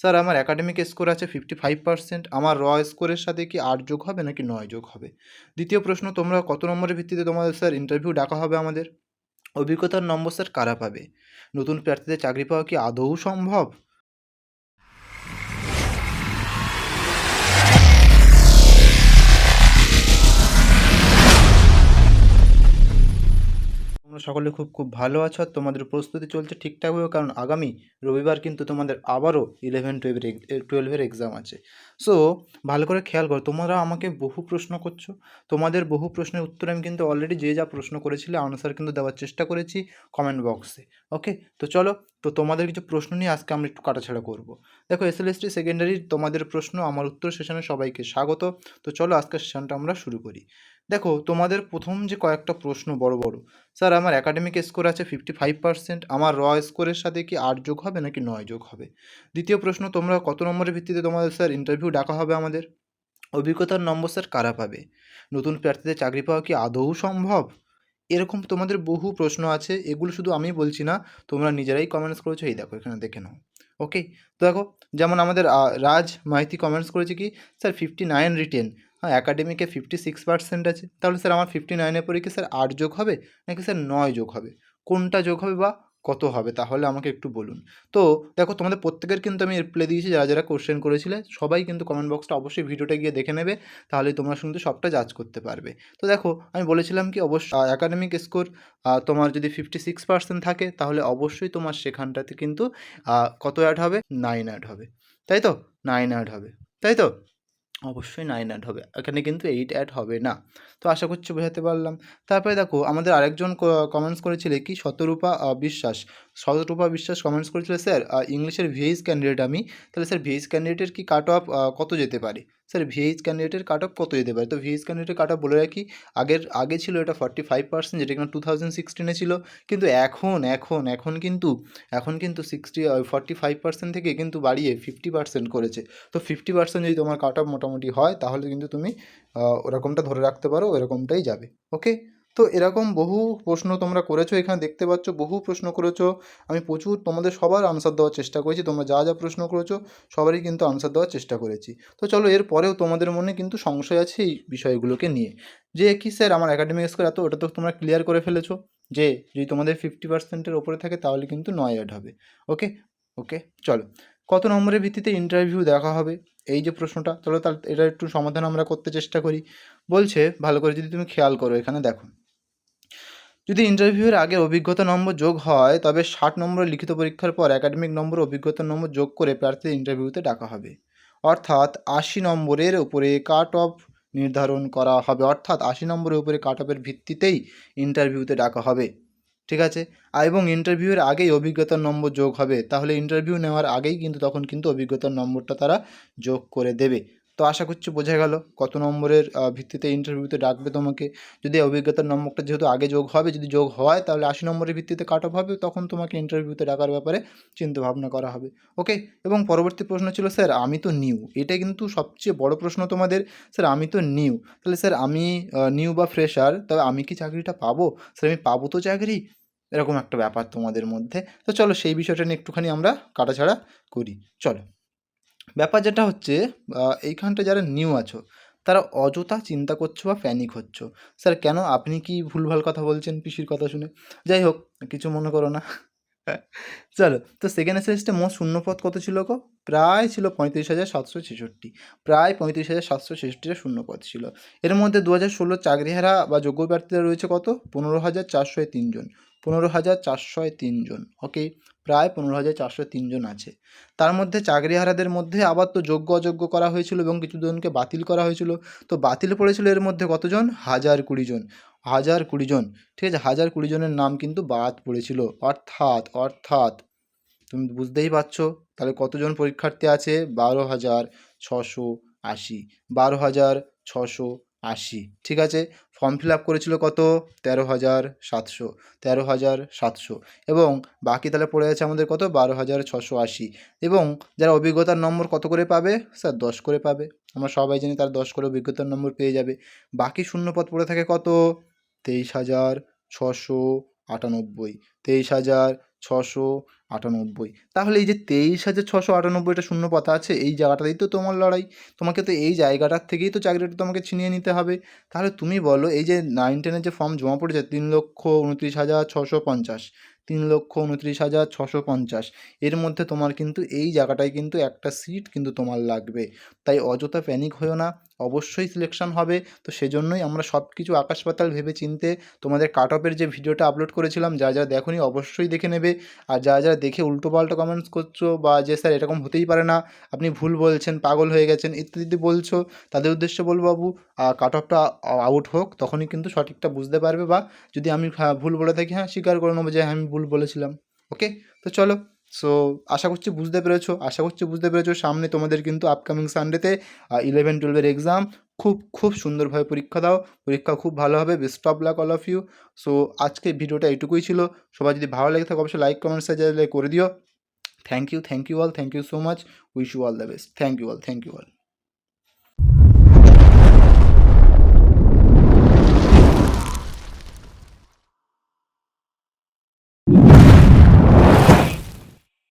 Sir, আমার academic score আছে fifty five percent আমার র স্কোরের সাথে কি আট যোগ হবে নাকি নয় যোগ হবে? দ্বিতীয় প্রশ্ন, তোমরা কত নম্বরের ভিত্তিতে তোমাদের স্যার ইন্টারভিউ ডাকা হবে আমাদের? অভিজ্ঞতার নম্বর স্যার কারা পাবে? নতুন প্রার্থীদের চাকরি পাওয়া কি আদৌ সম্ভব? তোমরা সকলে খুব খুব ভালো আছো আর তোমাদের প্রস্তুতি চলছে ঠিকঠাক ঠিকঠাকভাবে কারণ আগামী রবিবার কিন্তু তোমাদের আবারও ইলেভেন টুয়েলভের টুয়েলভের এক্সাম আছে। সো ভালো করে খেয়াল করো, তোমরা আমাকে বহু প্রশ্ন করছ। তোমাদের বহু প্রশ্নের উত্তর আমি কিন্তু অলরেডি যে যা প্রশ্ন করেছিলে আনসার কিন্তু দেওয়ার চেষ্টা করেছি কমেন্ট বক্সে ওকে তো চলো, তো তোমাদের কিছু প্রশ্ন নিয়ে আজকে আমরা একটু কাটাছাড়া করব। দেখো এস এল এসএলএসটি সেকেন্ডারি তোমাদের প্রশ্ন, আমার উত্তর সেশনে সবাইকে স্বাগত। তো চলো, আজকের সেশনটা আমরা শুরু করি। দেখো, তোমাদের প্রথম যে কয়েকটা প্রশ্ন, বড় বড়। স্যার, আমার একাডেমিক স্কোর আছে ফিফটি ফাইভ পার্সেন্ট আমার র স্কোরের সাথে কি আট যোগ হবে নাকি নয় যোগ হবে? দ্বিতীয় প্রশ্ন, তোমরা কত নম্বরের ভিত্তিতে তোমাদের স্যার ইন্টারভিউ ডাকা হবে আমাদের? অভিজ্ঞতার নম্বর স্যার কারা পাবে? নতুন প্রার্থীদের চাকরি পাওয়া কি আদৌ সম্ভব? এরকম তোমাদের বহু প্রশ্ন আছে, এগুলো শুধু আমি বলছি না, তোমরা নিজেরাই কমেন্টস করেছ, এই দেখো, এখানে দেখে নাও। ওকে তো দেখো, যেমন আমাদের রাজ মাইতি কমেন্টস করেছে কি, স্যার ফিফটি নাইন রিটেন হ্যাঁ অ্যাকাডেমিকে ফিফটি সিক্স পার্সেন্ট আছে। তাহলে স্যার আমার ফিফটি নাইনের পরে কি স্যার আট যোগ হবে? নাকি স্যার নয় যোগ হবে? কোনটা যোগ হবে বা কত হবে? তাহলে আমাকে একটু বলুন। তো দেখো, তোমাদের প্রত্যেকের কিন্তু আমি রিপ্লাই দিয়েছি, যারা যারা কোশ্চেন করেছিলে, সবাই কিন্তু কমেন্ট বক্সটা অবশ্যই ভিডিওটা গিয়ে দেখে নেবে, তাহলে তোমরা কিন্তু সবটা জাজ করতে পারবে। তো দেখো, আমি বলেছিলাম কি, অবশ্য অ্যাকাডেমিক স্কোর তোমার যদি ফিফটি সিক্স পার্সেন্ট থাকে, তাহলে অবশ্যই তোমার সেখানটাতে কিন্তু কত অ্যাড হবে? নাইন অ্যাড হবে। তাই তো? নাইন অ্যাড হবে। তাই তো? অবশ্যই নাইন অ্যাড হবে। এখানে কিন্তু এইট অ্যাড হবে না। তো আশা করছি বোঝাতে পারলাম। তারপরে দেখো, আমাদের আরেকজন কমেন্টস করেছিলে কি? শতরূপা বিশ্বাস। শতরূপা, বিশ্বাস কমেন্টস করেছিল স্যার ইংলিশের ভিএইচ ক্যান্ডিডেট আমি। তাহলে স্যার ভিএইচ ক্যান্ডিডেটের কি কাট অফ কত যেতে পারে? স্যার ভিএইচ ক্যান্ডিডেটের কাট অফ কত যেতে পারে? তো ভিএইচ ক্যান্ডিডেটের কাট অফ বলে রাখি, আগের, আগে ছিল এটা ফর্টি ফাইভ পার্সেন্ট যেটা কিনা টু থাউজেন্ড সিক্সটিনে ছিল। কিন্তু এখন এখন এখন কিন্তু এখন কিন্তু সিক্সটি ফর্টি ফাইভ পার্সেন্ট থেকে কিন্তু বাড়িয়ে ফিফটি পার্সেন্ট করেছে। তো ফিফটি পার্সেন্ট যদি তোমার কাট অফ মোটামুটি হয়, তাহলে কিন্তু তুমি ওরকমটা ধরে রাখতে পারো, ওরকমটাই যাবে। ওকে তো এরকম বহু প্রশ্ন তোমরা করেছ, এখানে দেখতে পাচ্ছ, বহু প্রশ্ন করেছ। আমি প্রচুর তোমাদের সবার আনসার দেওয়ার চেষ্টা করেছি, তোমরা যা যা প্রশ্ন করেছ, সবারই কিন্তু আনসার দেওয়ার চেষ্টা করেছি। তো চলো এর পরেও তোমাদের মনে কিন্তু সংশয় আছে এই বিষয়গুলোকে নিয়ে। যে কি স্যার আমার একাডেমিক স্কোর এত, ওটা তো তোমরা ক্লিয়ার করে ফেলেছো যে যদি তোমাদের ফিফটি পার্সেন্টের ওপরে থাকে তাহলে কিন্তু নয় অ্যাড হবে। ওকে ওকে চলো। কত নম্বরের ভিত্তিতে ইন্টারভিউ দেখা হবে? এই যে প্রশ্নটা, চলো তার এটা একটু সমাধান আমরা করতে চেষ্টা করি। বলছে, ভালো করে যদি তুমি খেয়াল করো, এখানে দেখো। যদি ইন্টারভিউয়ের আগে অভিজ্ঞতা নম্বর যোগ হয়, তবে ষাট নম্বরের লিখিত পরীক্ষার পর একাডেমিক নম্বর অভিজ্ঞতা নম্বর যোগ করে প্রার্থীদের ইন্টারভিউতে ডাকা হবে। অর্থাৎ আশি নম্বরের উপরে কাট অফ নির্ধারণ করা হবে। অর্থাৎ আশি নম্বরের উপরে কাট অফের ভিত্তিতেই ইন্টারভিউতে ডাকা হবে। ঠিক আছে? এবং ইন্টারভিউয়ের আগেই অভিজ্ঞতার নম্বর যোগ হবে। তাহলে ইন্টারভিউ নেওয়ার আগেই কিন্তু তখন কিন্তু অভিজ্ঞতার নম্বরটা তারা যোগ করে দেবে। তো আশা করছি বোঝা গেল কত নম্বরের ভিত্তিতে ইন্টারভিউতে ডাকবে তোমাকে। যদি অভিজ্ঞতার নম্বরটা যেহেতু আগে যোগ হবে, যদি যোগ হয়, তাহলে আশি নম্বরের ভিত্তিতে কাট অফ হবে, তখন তোমাকে ইন্টারভিউতে ডাকার ব্যাপারে চিন্তা ভাবনা করা হবে। ওকে এবং পরবর্তী প্রশ্ন ছিল, স্যার, আমি তো নিউ এটা কিন্তু সবচেয়ে বড় প্রশ্ন তোমাদের। স্যার, আমি তো নিউ তাহলে, স্যার, আমি নিউ বা ফ্রেশার তবে আমি কি চাকরিটা পাবো? স্যার, আমি পাবো তো চাকরি। এরকম একটা ব্যাপার তোমাদের মধ্যে। তো চলো, সেই বিষয়টা নিয়ে একটুখানি আমরা কাটাছাড়া করি। চলো। ব্যাপার যেটা হচ্ছে এইখানটা যারা নিউ আছো, তারা অযথা চিন্তা করছ বা প্যানিক হচ্ছ। স্যার, কেন আপনি কি ভুলভাল কথা বলছেন পিসির কথা শুনে? যাই হোক, কিছু মনে করো না। চলো, তো সেকেন্ড এসএসটে মোট শূন্যপদ কত ছিল গো? প্রায় ছিল পঁয়ত্রিশ হাজার সাতশো ছেষট্টি। প্রায় পঁয়ত্রিশ হাজার সাতশো ছেষট্টিটা শূন্যপদ ছিল। এর মধ্যে দু হাজার ষোলো চাকরিহারা বা যোগ্য প্রার্থীরা রয়েছে কত? পনেরো হাজার চারশো তিনজন পনেরো হাজার চারশো তিনজন ওকে প্রায় পনেরো হাজার চারশো তিনজন আছে। তার মধ্যে চাকরিহারাদের মধ্যে আবার তো যোগ্য অযোগ্য করা হয়েছিল এবং কিছু জনকে বাতিল করা হয়েছিল। তো বাতিল পড়েছিল এর মধ্যে কতজন? হাজার কুড়ি জন। হাজার কুড়ি জন, ঠিক আছে? হাজার কুড়ি জনের নাম কিন্তু বাদ পড়েছিল। অর্থাৎ অর্থাৎ, তুমি বুঝতেই পারছ, তাহলে কতজন পরীক্ষার্থী আছে? বারো হাজার ছশো আশি। বারো হাজার ছশো আশি, ঠিক আছে? ফর্ম ফিল আপ করেছিল কত? তেরো হাজার সাতশো, তেরো হাজার সাতশো এবং বাকি তাহলে পড়ে আছে আমাদের কত? বারো হাজার ছশো আশি এবং যারা অভিজ্ঞতার নম্বর কত করে পাবে? স্যার, দশ করে পাবে। আমরা সবাই জানি তার দশ করে অভিজ্ঞতার নম্বর পেয়ে যাবে। বাকি শূন্যপদ পড়ে থাকে কত? তেইশ হাজার ছশো আটানব্বই, তেইশ হাজার ছশো আটানব্বই। তাহলে এই যে তেইশ হাজার ছশো আটানব্বইটা শূন্য পাতা আছে, এই জায়গাটাতেই তো তোমার লড়াই। তোমাকে তো এই জায়গাটার থেকেই তো চাকরিটা তোমাকে ছিনিয়ে নিতে হবে। তাহলে তুমি বলো, এই যে নাইন টেনের যে ফর্ম জমা পড়েছে, তিন লক্ষ উনত্রিশ হাজার ছশো পঞ্চাশ, তিন লক্ষ উনত্রিশ হাজার ছশো পঞ্চাশ, এর মধ্যে তোমার কিন্তু এই জায়গাটায় কিন্তু একটা সিট কিন্তু তোমার লাগবে। তাই অযথা প্যানিক হয়েও না। অবশ্যই সিলেকশন হবে। তো সেজন্যই আমরা সব কিছু আকাশ পাতাল ভেবে চিনতে তোমাদের কাট অফের যে ভিডিওটা আপলোড করেছিলাম, যা যা দেখোনি অবশ্যই দেখে নেবে। আর যারা যারা দেখে উল্টোপাল্টা কমেন্টস করছ বা যে স্যার এরকম হতেই পারে না, আপনি ভুল বলছেন, পাগল হয়ে গেছেন ইত্যাদি বলছো, তাদের উদ্দেশ্যে বলব বাবু কাট অফটা আউট হোক, তখনই কিন্তু সঠিকটা বুঝতে পারবে বা যদি আমি হ্যাঁ ভুল বলে থাকি হ্যাঁ স্বীকার করে নেব যে হ্যাঁ আমি ভুল বলেছিলাম। ওকে তো চলো। সো আশা করছি বুঝতে পেরেছ। আশা করছি বুঝতে পেরেছ, সামনে তোমাদের কিন্তু আপকামিং সানডেতে ইলেভেন টুয়েলভের এক্সাম খুব খুব সুন্দরভাবে পরীক্ষা দাও। পরীক্ষা খুব ভালো হবে। Best of luck all of you so আজকে ভিডিওটা এটুকুই ছিল। সবাই যদি ভালো লাগে থাকে, অবশ্যই লাইক কমেন্ট সাজে করে দিও। Thank you thank you all thank you so much wish you all the best thank you all thank you all